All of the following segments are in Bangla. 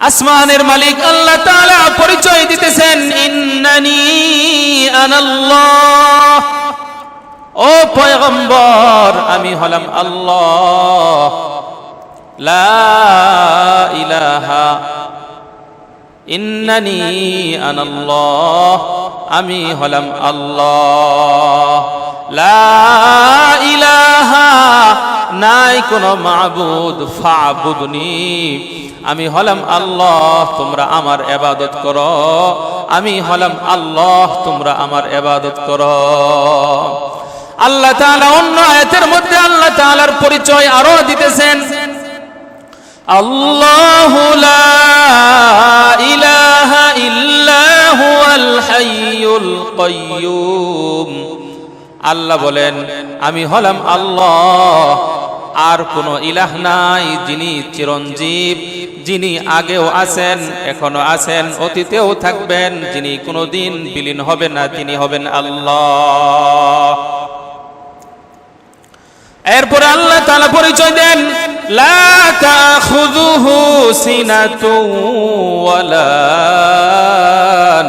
আসমানের মালিক আল্লাহ তাআলা পরিচয় দিতেছেন, ইন্নানি আনাল্লাহ। ও পয়গম্বর, আমি হলাম আল্লাহ। লা ইলাহা ইন্নানি আনাল্লাহ, আমি হলাম আল্লাহ। লা ইলাহা নাই কোনো মাহবুদ ফাবুদনি। আমি হলাম আল্লাহ, তোমরা আমার এবাদত করো। আমি হলাম আল্লাহ, তোমরা আমার এবাদত করো। আল্লাহ তাআলা অন্য আয়াতের মধ্যে আল্লাহ তালার পরিচয় আরও দিতেছেন। আল্লাহ লা আল্লাহ বলেন, আমি হলাম আল্লাহ আর কোনো ইলাহ নাই, যিনি চিরঞ্জীব, যিনি আগেও আছেন, এখনও আছেন, অতীতেও থাকবেন, যিনি কোনোদিন বিলীন হবেন না, তিনি হবেন আল্লাহ। এরপরে আল্লাহ তাআলা পরিচয় দেন, লা তাখুযুহু সিনাতুন ওয়ালা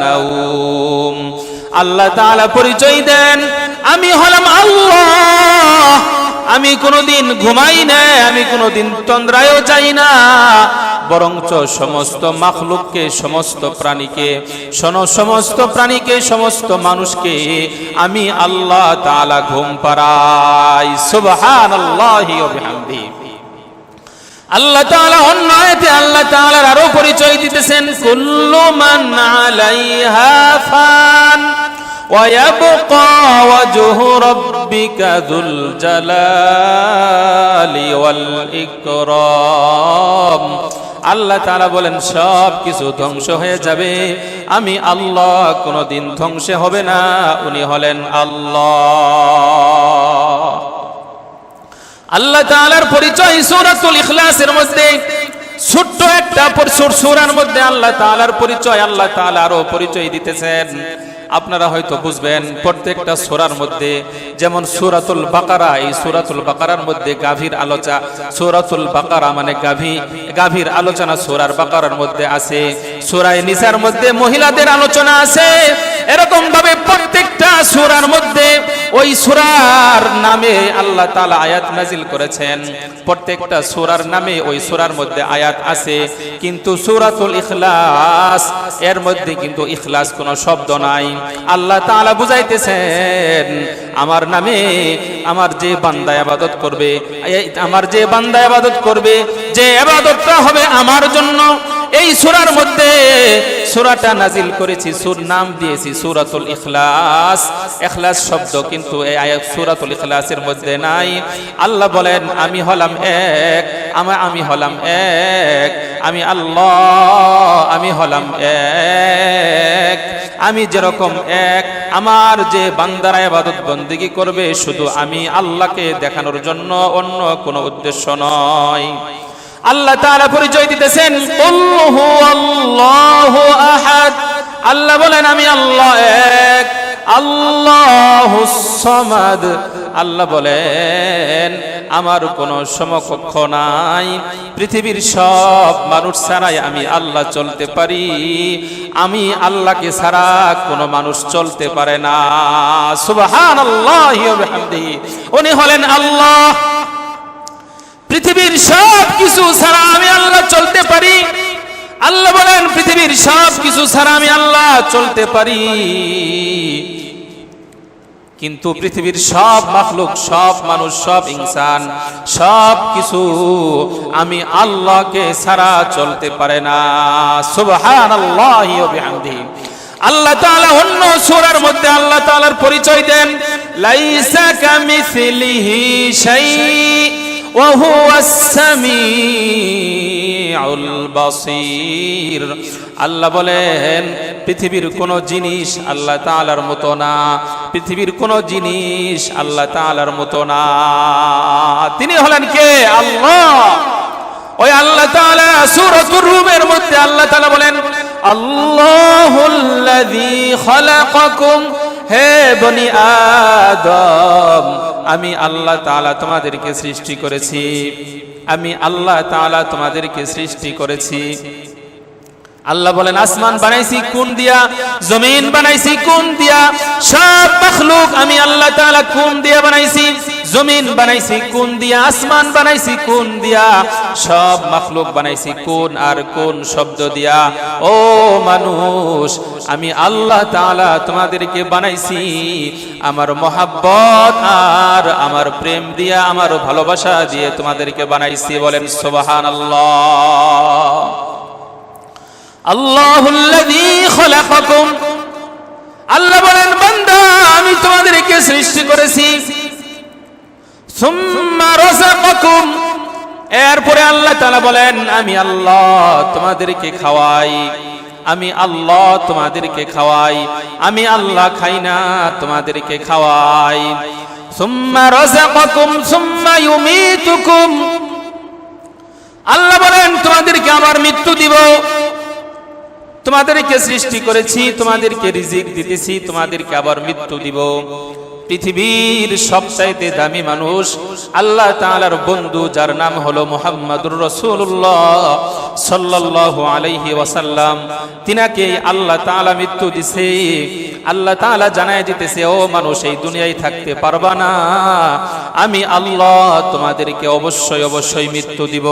নাওম। আল্লাহ তাআলা পরিচয় দেন, আমি হলাম আল্লাহ। আমি কোনোদিন ঘুমাই না, আমি কোনোদিন তন্দ্রায়ও যাই না। বরঞ্চ সমস্ত মাখলুককে, সমস্ত প্রাণীকে সমস্ত প্রাণীকে, সমস্ত মানুষকে আমি আল্লাহ তাআলা ঘুম পাড়াই। সুবহানাল্লাহি ওয়া বিহামদিহি আল্লাহ তাআলা অন্য আল্লাহ তাআলার আরও পরিচয় দিতেছেন, কুল্লু মান আলাইহা ফান। ويبقى وجه ربك ذو الجلال والإكرام আল্লাহ তাআলা বলেন সব কিছু ধ্বংস হয়ে যাবে আমি আল্লাহ কোনোদিন ধ্বংস হবে না উনি হলেন আল্লাহ আল্লাহ তাআলার পরিচয় সূরাতুল ইখলাসের মধ্যে ছোট্ট একটা সূরার মধ্যে আল্লাহ তাআলার পরিচয় আল্লাহ তাআলা আরো পরিচয় দিতেছেন আপনারা হয়তো বুঝবেন, প্রত্যেকটা সোরার মধ্যে, যেমন সুরাতুল বাকারা, এই সুরাতুল বাকারার মধ্যে গাভীর আলোচনা সুরাতুল বাকারা মানে গাভী, গাভীর আলোচনা সোরার বাকারার মধ্যে আছে, সোরায় নিসার মধ্যে মহিলাদের আলোচনা আছে। এরকম ভাবে প্রত্যেকটা সূরার মধ্যে ওই সূরার নামে আল্লাহ তাআলা আয়াত নাজিল করেছেন। প্রত্যেকটা সুরার নামে ওই সূরার মধ্যে আয়াত আছে, কিন্তু সূরাতুল ইখলাস, এর মধ্যে কিন্তু ইখলাস কোনো শব্দ নাই। আল্লাহ তাআলা বুঝাইতেছেন, আমার নামে আমার যে বান্দা আবাদত করবে আমার যে বান্দা আবাদত করবে, যে ইবাদতটা হবে আমার জন্য এই সুরার মধ্যে সূরাটা নাজিল করেছি, সুর নাম দিয়েছি, সূরাতুল ইখলাস। ইখলাস শব্দ কিন্তু এই আয়াত সূরাতুল ইখলাসের মধ্যে নাই। আল্লাহ বলেন, আমি হলাম এক, আমি আমি হলাম এক, আমি আল্লাহ, আমি হলাম এক, আমি যেরকম এক, আমার যে বান্দারা ইবাদত বন্দেগী করবে, শুধু আমি আল্লাহকে দেখানোর জন্য অন্য কোনো উদ্দেশ্য নয়। আল্লাহ তাআলা পরিচয় দিতেছেন আল্লাহ বলেন, আমি আল্লাহ এক আল্লাহুস সামাদ। আল্লাহ বলেন, আমার কোনো সমকক্ষ নাই। পৃথিবীর সব মানুষ ছাড়াই আমি আল্লাহ চলতে পারি। আমি আল্লাহকে ছাড়া কোনো মানুষ চলতে পারে না। ওয়া বিহামদিহি। উনি হলেন আল্লাহ। পৃথিবীর সব কিছু ছাড়া আমি আল্লাহ চলতে পারি। আল্লাহ বলেন, পৃথিবীর সব কিছু ছাড়া আমি আল্লাহ চলতে পারি। কিন্তু পৃথিবীর সব মাখলুক, সব মানুষ, সব ইনসান, সব কিছু আমি আল্লাহকে ছাড়া চলতে পারে না। ওয়া বিহামদিহি। আল্লাহ তাআলা অন্য সূরার মধ্যে আল্লাহ তাআলার পরিচয় দেন, লাইসা কামিসলিহি শাই وهو السميع البصير আল্লাহ বলেন পৃথিবীর কোন জিনিস আল্লাহ তাআলার মতো না পৃথিবীর কোন জিনিস আল্লাহ তাআলার মতো না তিনি হলেন কে আল্লাহ ওই আল্লাহ তাআলা সূরাতুর রুমের মধ্যে আল্লাহ তাআলা বলেন আল্লাহুল্লাযী খালাকাকুম হে বনি আদম আমি আল্লাহ তালা তোমাদেরকে সৃষ্টি করেছি। আমি আল্লাহ তালা তোমাদেরকে সৃষ্টি করেছি। আল্লাহ বলেন, আসমান বানাইছি, কোন দিয়া? জমিন বানাইছি, কোন দিয়া? সব আমি আল্লাহ তালা কোন দিয়া বানাইছি? জমিন বানাইছি, কোন দিয়া? আসমান বানাইছি, কোন দিয়া? সব মখলুক বানাইছি, কোন আর কোন শব্দ দিয়া। ও মানুষ, আমি আল্লাহ তাআলা তোমাদেরকে বানাইছি। আমার মহাব্বত আর আমার প্রেম দিয়া, আমার ভালোবাসা দিয়ে তোমাদেরকে বানাইছি বলেন সুবহানাল্লাহ। আল্লাহুল্লাযী খলাকাকুম। আল্লাহ বলেন, বান্দা, আমি তোমাদেরকে সৃষ্টি করেছি। এরপরে আল্লাহ তালা বলেন, আমি আল্লাহ তোমাদেরকে খাওয়াই। আমি আল্লাহ তোমাদেরকে খাওয়াই। আমি আল্লাহ খাই না, তোমাদেরকে খাওয়াই। সুম্মা আল্লাহ বলেন, তোমাদেরকে আমার মৃত্যু দিব। তোমাদেরকে সৃষ্টি করেছি, তোমাদেরকে রিজিক দিতেছি, তোমাদেরকে আবার মৃত্যু দিব। পৃথিবীর সবচাইতে দামি মানুষ আল্লাহ তাআলার বন্ধু, যার নাম হলো মুহাম্মাদুর রাসূলুল্লাহ সাল্লাল্লাহু আলাইহি ওয়াসাল্লাম। তিনাকে আল্লাহ তাআলা মৃত্যু দিছে। আল্লাহ তাআলা জানায় দিতেছে, ও মানুষ, এই দুনিয়ায় থাকতে পারবা না। আমি আল্লাহ তোমাদেরকে অবশ্যই অবশ্যই মৃত্যু দিব।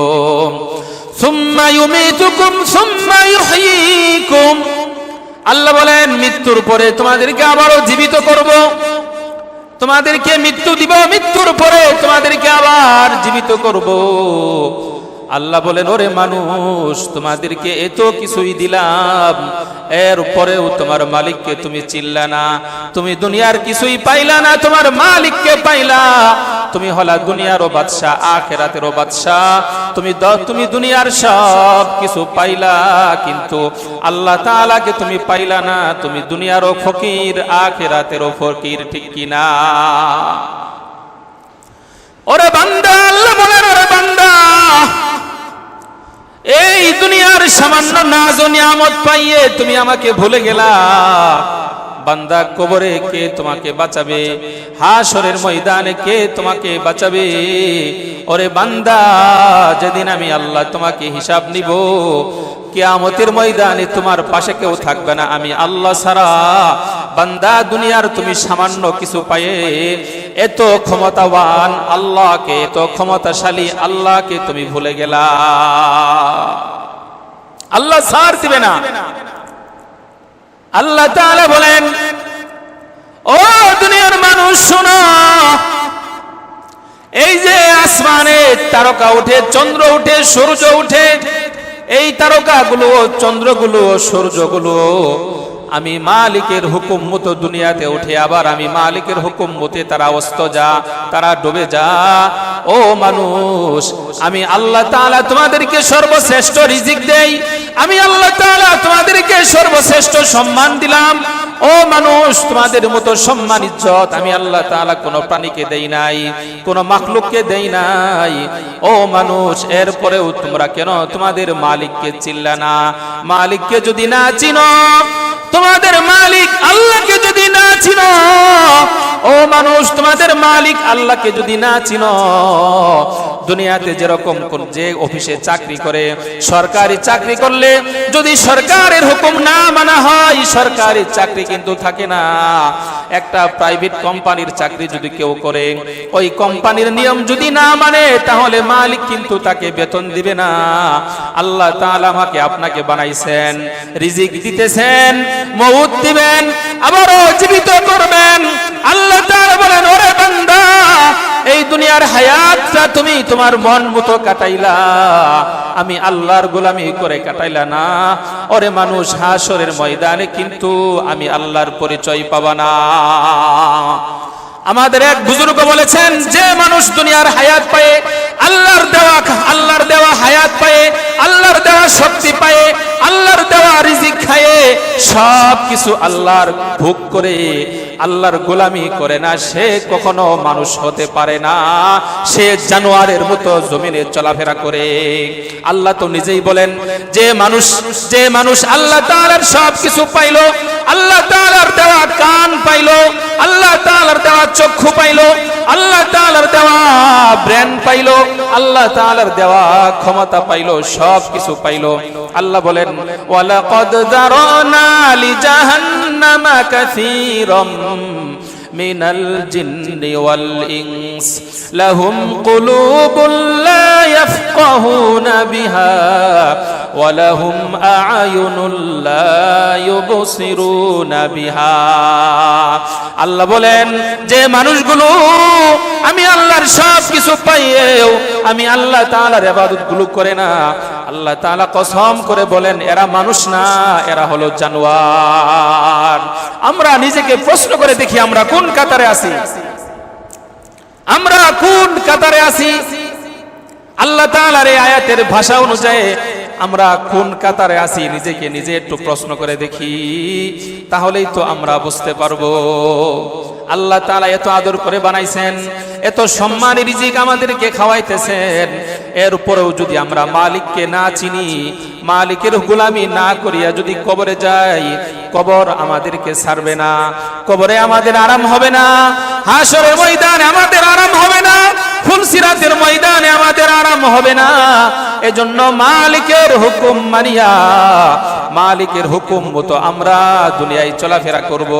সুম্মা ইউমিতুকুম, সুম্মা ইউহয়িকুম আল্লাহ বলেন, মৃত্যুর পরে তোমাদেরকে আবারও জীবিত করব। তোমাদেরকে মৃত্যু দিব মৃত্যুর পরে তোমাদেরকে আবার জীবিত করব। আল্লাহ বলেন, ওরে মানুষ, তোমাদেরকে এত কিছুই দিলাম। এর পরেও তোমার মালিককে তুমি চিল্লা না। তুমি দুনিয়ার কিছুই পাইলা না, তোমার মালিককে পাইলা। তুমি হলা দুনিয়ারও বাদশাহ আখেরাতেরও বাদশাহ। তুমি তুমি দুনিয়ার সব কিছু পাইলা, কিন্তু আল্লাহ তাআলাকে তুমি পাইলা না। তুমি দুনিয়ারও ফকির আখেরাতেরও ফকির, ঠিক কিনা? ওরে বান্দা, আল্লাহ বান্দা এই দুনিয়ার সামান্য নাজ নিয়ামত পাইয়ে তুমি আমাকে ভুলে গেলা। বান্দা কবরে কে তোমাকে বাঁচাবে? হাসরের ময়দানে কে তোমাকে বাঁচাবে? ওরে বান্দা, যেদিন আমি আল্লাহ তোমাকে হিসাব নিব কিয়ামতের ময়দানে তোমার পাশে কেউ থাকবে না। আমি আল্লাহ সারা বান্দা দুনিয়ার তুমি সামান্য কিছু পায়ে এত ক্ষমতাবান, আল্লাহকে এত ক্ষমতাশালী, আল্লাহকে তুমি ভুলে গেলা। আল্লাহ সার দিবে না। আল্লাহ তাআলা বলেন, ও দুনিয়ার মানুষ, শোনো, এই যে আসমানে তারকা উঠে, চন্দ্র উঠে, সূর্য উঠে এই তারকাগুলো, চন্দ্রগুলো, সূর্যগুলো আমি মালিকের হুকুম মতো দুনিয়াতে উঠে আবার আমি মালিকের হুকুম মতে তারা অস্ত যা, তারা ডুবে যা। ও মানুষ, আমি আল্লাহ তাআলা তোমাদেরকে সর্বশ্রেষ্ঠ রিজিক দেই। আমি আল্লাহ তাআলা তোমাদেরকে সর্বশ্রেষ্ঠ সম্মান দিলাম। ও মানুষ, তোমাদের মতো সম্মান, ইজ্জত আমি আল্লাহ তাআলা কোনো প্রাণীকে দেই নাই, কোনো মাখলুককে দেই নাই। ও মানুষ, এরপরেও তোমরা কেন তোমাদের মালিককে চিল্লা না? মালিককে যদি না চিনো, তোমাদের মালিক আল্লাহকে যদি না চিনো, ও মানুষ, তোমাদের মালিক আল্লাহকে যদি না চিনো দুনিয়াতে যেরকম যে অফিসে চাকরি করে, সরকারি চাকরি করলে যদি সরকারের হুকুম না মানা হয়, সরকারি চাকরি কিন্তু থাকে না। একটা প্রাইভেট কোম্পানির চাকরি যদি কেউ করে, ওই কোম্পানির নিয়ম যদি না মানে তাহলে মালিক কিন্তু তাকে বেতন দিবে না। আল্লাহ তাআলা আমাকে আপনাকে বানাইছেন, রিজিক দিতেছেন, মউত দিবেন, আবারও জীবিত করবেন। আল্লাহ তাআলা বলেন, ওরে বান্দা এই দুনিয়ার হায়াতটা তুমি তোমার মন মতো কাটাইলা। আমি আল্লাহর গোলামি করে কাটাইলা না। ওরে মানুষ হাসরের ময়দানে কিন্তু আমি আল্লাহর পরিচয় পাবা না। আমাদের এক বুজুর্গ বলেছেন, যে মানুষ দুনিয়ার হায়াত পায়ে, আল্লাহর দেওয়া আল্লাহর দেওয়া হায়াত পায়ে, আল্লাহর দেওয়া শক্তি পায়ে, আল্লাহর দেওয়া রিজিক খায়ে সব কিছু আল্লাহর ভোগ করে আল্লাহর গোলামি করে না, সে কখনো মানুষ হতে পারে না। সে জানোয়ারের মতো জমিনে চলাফেরা করে। আল্লাহ তো নিজেই বলেন, যে মানুষ যে মানুষ আল্লাহ তাআলার সব কিছু পাইলো, আল্লাহ তাআলার দেওয়া কান পাইলো, আল্লাহ তাআলার দেওয়া চক্ষু পাইলো, আল্লাহ তাআলার দেওয়া ব্রেন পাইলো, আল্লাহ তাআলার দেওয়া ক্ষমতা পাইলো সব কিছু পাইলো। আল্লাহ বলেন, ওয়ালাকাদ যারানা লিজাহান্নামা কাসীরাম। من الجن والإنس لهم قلوب لا يفقهون بها ولهم أعين لا يبصرون بها আল্লাহ বলেন যে মানুষগুলো আমি আল্লাহর সব কিছু পাইয়েও আমি আল্লাহ তাআলার ইবাদত গুলো করে না আল্লাহ তাআলা কসম করে বলেন, এরা মানুষ না, এরা হলো জানোয়ার। আমরা নিজেকে প্রশ্ন করে দেখি, আমরা কোন কাতারে আছি? আমরা কোন কাতারে আছি? আল্লাহ তাআলার এই আয়াতের ভাষা অনুযায়ী আমরা কোন কাতারে আছি, নিজেকে নিজে একটু প্রশ্ন করে দেখি, তাহলেই তো আমরা বুঝতে পারব। আল্লাহ তাআলা এত আদর করে বানাইছেন, এত সম্মানী রিজিক আমাদেরকে খাওয়াইতেছেন। এরপরেও যদি আমরা মালিককে না চিনি, মালিকের গোলামি না করিয়া যদি কবরে যাই, কবর আমাদেরকে ছাড়বে না, কবরে আমাদের আরাম হবে না হাসরের ময়দানে আমাদের আরাম হবে না, ফুলসিরাতের ময়দানে আমাদের আরাম হবে না। এজন্য মালিকের হুকুম মানিয়া, মালিকের হুকুম মতো আমরা দুনিয়ায় চলাফেরা করব।